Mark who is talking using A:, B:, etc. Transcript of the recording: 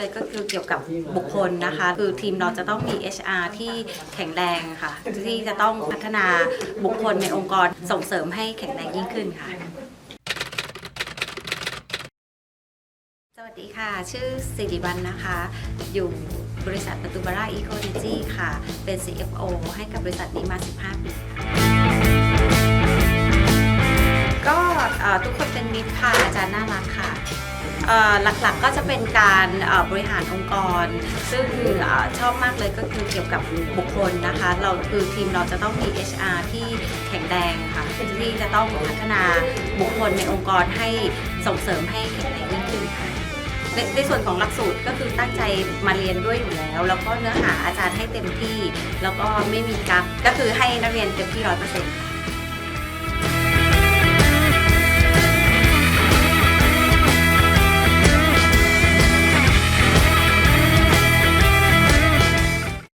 A: เลยก็คือเกี่ยวกับบุคคลนะคะ คือทีมเราจะต้องมี HR ที่แข็งแรงค่ะ ที่จะต้องพัฒนาบุคคลในองค์กรส่งเสริมให้แข็งแรงยิ่งขึ้นค่ะ สวัสดีค่ะ ชื่อสิริวัลนะคะ อยู่บริษัทประตูบาร่าอีโค n นจีค่ะ เป็น CFO ให้กับบริษัทนี้มา 15 ปีค่ะก็ทุกคนเป็นมิตรค่ะอาจารย์น่ารักค่ะ เอ่อหลักๆก็จะเป็นการเอ่อบริหารองค์กร ซึ่งเอ่อชอบมากเลยก็คือเกี่ยวกับบุคคลนะคะ เราคือทีมเราจะต้องมี HR ที่แข็งแรงค่ะที่จะต้องพัฒนาบุคคลในองค์กรให้ส่งเสริมให้แข็งแรงยิ่งขึ้นค่ะ ในในส่วนของหลักสูตรก็คือตั้งใจมาเรียนด้วยอยู่แล้ว แล้วก็เนื้อหาอาจารย์ให้เต็มที่ แล้วก็ไม่มีกักก็คือให้นักเรียนเต็มที่ร้อยเปอร์เซ็นต์ค่ะ